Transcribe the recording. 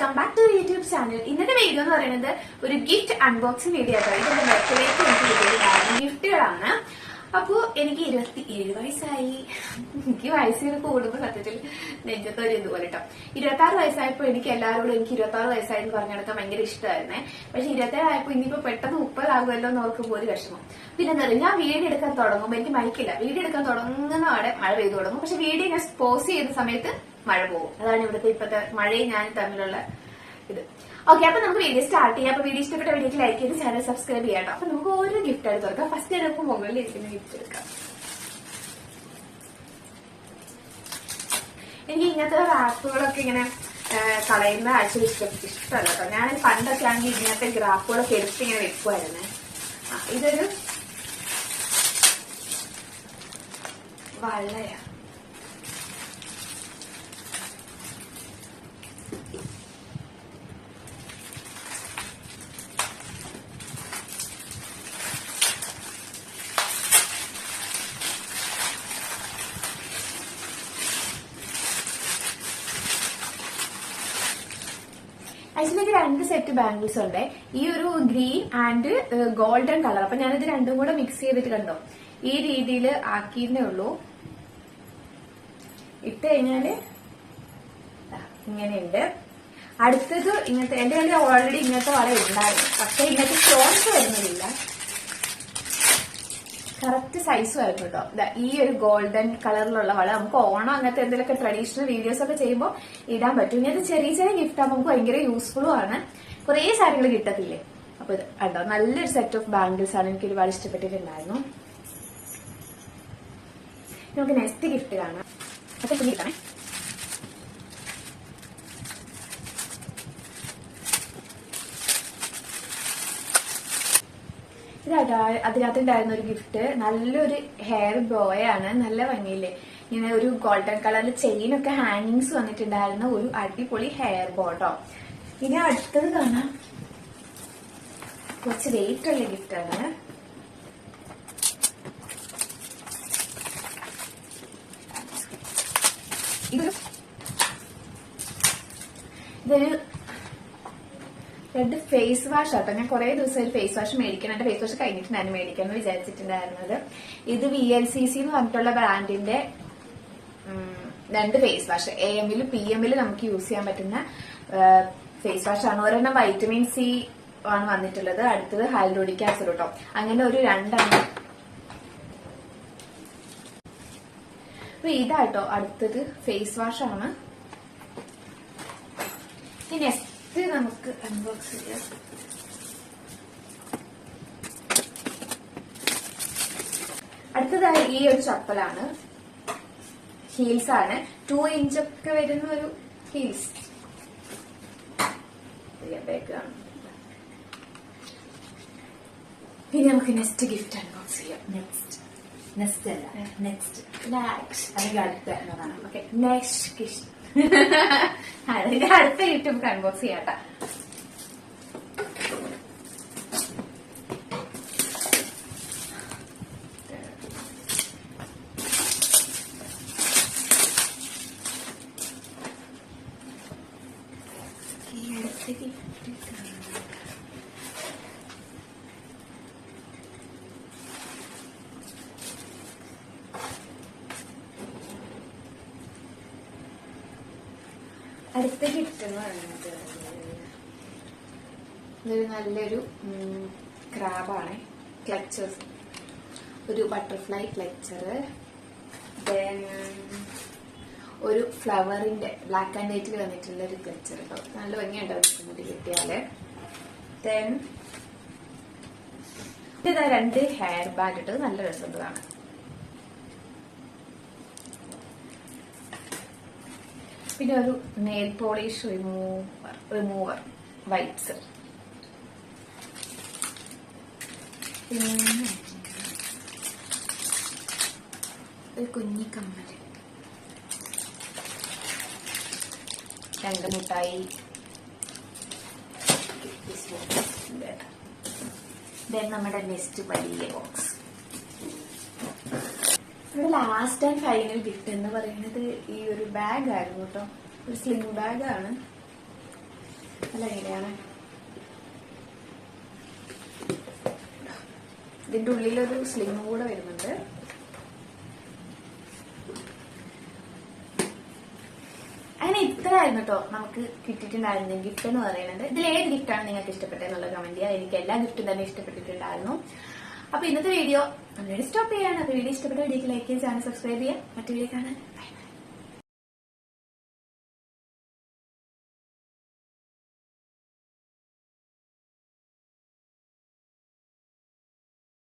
Welcome back to YouTube channel. ഇന്നത്തെ video എന്ന് പറയുന്നത് ഒരു ഗിഫ്റ്റ് അൺബോക്സിംഗ് വീഡിയോ ആട്ടോ. ഇതെന്റെ ബർത്ത്ഡേക്ക് എനിക്ക് കിട്ടിയതാണ് ഗിഫ്റ്റുകളാണ് അപ്പോ എനിക്ക് ഇരുപത്തി ഏഴ് വയസ്സായി. എനിക്ക് വയസ്സിന് കൂടുമ്പോൾ സത്യത്തിൽ നെഞ്ചത്തൊരു ഇതുപോലെ കേട്ടോ ഇരുപത്തി ആറ് വയസ്സായപ്പോ എനിക്ക് എല്ലാവരോടും എനിക്ക് ഇരുപത്തി ആറ് വയസ്സായി എന്ന് പറഞ്ഞു നടക്കാൻ ഭയങ്കര ഇഷ്ടമായിരുന്നേ. പക്ഷെ ഇരുപത്തേഴ് ആയപ്പോ ഇനിയിപ്പോ പെട്ടെന്ന് മുപ്പതാകുമല്ലോ എന്ന് ഓർക്കുമ്പോൾ ഒരു വിഷമം. പിന്നെ എന്താ പറയുക ഞാൻ വീഡിയോ എടുക്കാൻ തുടങ്ങുമ്പോൾ എനിക്ക് മൈക്കില്ല. വീഡിയോ എടുക്കാൻ തുടങ്ങുന്നതോടെ മഴ പെയ്തു തുടങ്ങും. പക്ഷെ വീഡിയോ ഞാൻ പോസ് ചെയ്യുന്ന സമയത്ത് മഴ പോകും. അതാണ് ഇവിടുത്തെ ഇപ്പോഴത്തെ മഴയും ഞാൻ തമ്മിലുള്ള ഇത്. ഓക്കെ അപ്പൊ നമുക്ക് വീഡിയോ സ്റ്റാർട്ട് ചെയ്യാം. അപ്പൊ വീഡിയോ ഇഷ്ടപ്പെട്ട വീഡിയോക്ക് ലൈക്ക് ചെയ്ത് ചാനൽ സബ്സ്ക്രൈബ് ചെയ്യാം അപ്പൊ നമുക്ക് ഓരോ ഗിഫ്റ്റ് ആയിട്ട് തുറക്കാം. ഫസ്റ്റ് നമുക്ക് മുകളിൽ ഇരിക്കുന്ന ഗിഫ്റ്റ് എടുക്കാം. എനിക്ക് ഇങ്ങനത്തെ റാപ്പുകളൊക്കെ ഇങ്ങനെ കളയുന്ന ആഴ്ച ഇഷ്ടം ഇഷ്ടമല്ല കേട്ടോ. ഞാൻ പണ്ടൊക്കെ ആണെങ്കിൽ ഇങ്ങനത്തെ ഗ്രാഫുകളൊക്കെ എടുത്ത് ഇങ്ങനെ വെക്കുമായിരുന്നേ ഇതൊരു വളയാ ആക്ച്വലി രണ്ട് സെറ്റ് ബാംഗിൾസ് ഉണ്ട്. ഈ ഒരു ഗ്രീൻ ആൻഡ് ഗോൾഡൻ കളർ അപ്പൊ ഞാനിത് രണ്ടും കൂടെ മിക്സ് ചെയ്തിട്ട് കണ്ടോ? ഈ രീതിയിൽ ആക്കിയിരുന്നേ ഉള്ളൂ. ഇട്ട് കഴിഞ്ഞാൽ ഇങ്ങനെയുണ്ട്. അടുത്തത് ഇങ്ങനത്തെ എന്റെ കയ്യിൽ ഓൾറെഡി ഇങ്ങനത്തെ വള ഉണ്ടായിരുന്നു. പക്ഷെ ഇങ്ങനത്തെ സ്റ്റോൺസ് വരുന്നതില്ല കറക്റ്റ് സൈസ് ആയിരുന്നു കേട്ടോ ഈ ഒരു ഗോൾഡൻ കളറിലുള്ള വള നമുക്ക് ഓണം അങ്ങനത്തെ എന്തെങ്കിലുമൊക്കെ ട്രഡീഷണൽ വീഡിയോസ് ഒക്കെ ചെയ്യുമ്പോൾ ഇടാൻ പറ്റും. ഇനി അത് ചെറിയ ചെറിയ ഗിഫ്റ്റ് ആകുമ്പോൾ നമുക്ക് ഭയങ്കര യൂസ്ഫുള്ളും ആണ്. കുറേ സാരികൾ കിട്ടത്തില്ലേ? അപ്പൊ ഇത് കണ്ടോ? നല്ലൊരു സെറ്റ് ഓഫ് ബാംഗിൾസ് ആണ് എനിക്ക് ഒരുപാട് ഇഷ്ടപ്പെട്ടിട്ടുണ്ടായിരുന്നു. നമുക്ക് നെക്സ്റ്റ് ഗിഫ്റ്റ് കാണാം. അപ്പൊ കുഞ്ഞി അതിനകത്തുണ്ടായിരുന്ന ഒരു ഗിഫ്റ്റ് നല്ലൊരു ഹെയർ ബോയ് ആണ് നല്ല ഭംഗിയില്ലേ ഇങ്ങനെ ഒരു ഗോൾഡൻ കളറിൽ ചെയിൻ ഒക്കെ ഹാങ്ങിങ്സ് വന്നിട്ടുണ്ടായിരുന്ന ഒരു അടിപൊളി ഹെയർ ബോട്ടോ ഇനി അടുത്തത് കാണാം. കുറച്ച് വെയിറ്റ് ഉള്ള ഗിഫ്റ്റ് ആണ്. ഇതൊരു റെഡ് ഫേസ് വാഷ് ആട്ടോ ഞാൻ കുറെ ദിവസം ഒരു ഫേസ് വാഷ് മേടിക്കണം. എന്റെ ഫേസ് വാഷ് കഴിഞ്ഞിട്ടുണ്ടായിരുന്നു മേടിക്കണം എന്ന് വിചാരിച്ചിട്ടുണ്ടായിരുന്നത്. ഇത് വി എൽ സി സി എന്ന് പറഞ്ഞിട്ടുള്ള ബ്രാൻഡിന്റെ രണ്ട് ഫേസ് വാഷ് എ എമ്മിലും പി എമ്മിലും നമുക്ക് യൂസ് ചെയ്യാൻ പറ്റുന്ന ഫേസ് വാഷ് ആണ്. ഒരെണ്ണം വൈറ്റമിൻ സി ആണ് വന്നിട്ടുള്ളത്. അടുത്തത് ഹൈഡ്രോഡിക് ആസിഡ് കേട്ടോ അങ്ങനെ ഒരു രണ്ടെണ്ണം. അപ്പൊ ഇതാട്ടോ അടുത്തത് ഫേസ് വാഷ് ആണ്. ഇനി നെക്സ്റ്റ് നമുക്ക് അൺബോക്സ് ചെയ്യാം അടുത്തതായി ഈ ഒരു ചപ്പലാണ്. ഹീൽസ് ആണ്. ടു ഇഞ്ച് ഒക്കെ വരുന്ന ഒരു ഹീൽസ് പിന്നെ ഇനി നമുക്ക് നെക്സ്റ്റ് ഗിഫ്റ്റ് അൺബോക്സ് ചെയ്യാം. നെക്സ്റ്റ് നെക്സ്റ്റ് അല്ല. നെക്സ്റ്റ് നെക്സ്റ്റ് അല്ലെങ്കിൽ അടുത്ത എന്നതാണ്. ഓക്കെ നെക്സ്റ്റ് ഗിഫ്റ്റ് അതിന്റെ അടുത്ത യൂട്യൂബ് അൺബോക്സ് ചെയ്യാട്ടാ. ഈ അടുത്ത അടുത്ത ഇതൊരു നല്ലൊരു ക്രാബാണ് ക്ലച്ചേഴ്സ് ഒരു ബട്ടർഫ്ലൈ ക്ലച്ചർ ഒരു ഫ്ലവറിന്റെ ബ്ലാക്ക് ആൻഡ് വൈറ്റിൽ വന്നിട്ടുള്ള ഒരു ക്ലച്ചർ കേട്ടോ നല്ല ഭംഗിയുണ്ടാവും വെച്ചിട്ടുണ്ട് കിട്ടിയാൽ. ദെൻ രണ്ട് ഹെയർ ബാൻഡ് ഇട്ടത് നല്ല രസമുണ്ട് പിന്നെ ഒരു nail polish remover remover wipes പിന്നെ ഒരു കുഞ്ഞി കമ്മൽ. രണ്ട് മുട്ടായി. ദെൻ നമ്മുടെ നെക്സ്റ്റ് വലിയ ബോക്സ് ഇവിടെ ലാസ്റ്റ് ആൻഡ് ഫൈനൽ ഗിഫ്റ്റ് എന്ന് പറയുന്നത് ഈ ഒരു ബാഗ് ആയിരുന്നു കേട്ടോ ഒരു സ്ലിംഗ് ബാഗ് ആണ്. അല്ല എങ്ങനെയാണ് ഇതിന്റെ ഉള്ളിലൊരു സ്ലിംഗും കൂടെ വരുന്നുണ്ട്. അങ്ങനെ ഇത്രയായിരുന്നു കേട്ടോ നമുക്ക് കിട്ടിയിട്ടുണ്ടായിരുന്ന ഗിഫ്റ്റ് എന്ന് പറയുന്നത്. ഇതിൽ ഏത് ഗിഫ്റ്റാണ് നിങ്ങൾക്ക് ഇഷ്ടപ്പെട്ടതെന്നുള്ള കമന്റ് ചെയ്യുക എനിക്ക് എല്ലാ ഗിഫ്റ്റും തന്നെ ഇഷ്ടപ്പെട്ടിട്ടുണ്ടായിരുന്നു. അപ്പൊ ഇന്നത്തെ വീഡിയോ നമ്മളോട് സ്റ്റോപ്പ് ചെയ്യാണ് വീഡിയോ ഇഷ്ടപ്പെട്ട വീഡിയോക്ക് ലൈക്ക് ചെയ്യാൻ ചാനൽ സബ്സ്ക്രൈബ് ചെയ്യാം മറ്റു വീഡിയോ കാണാൻ. ബൈ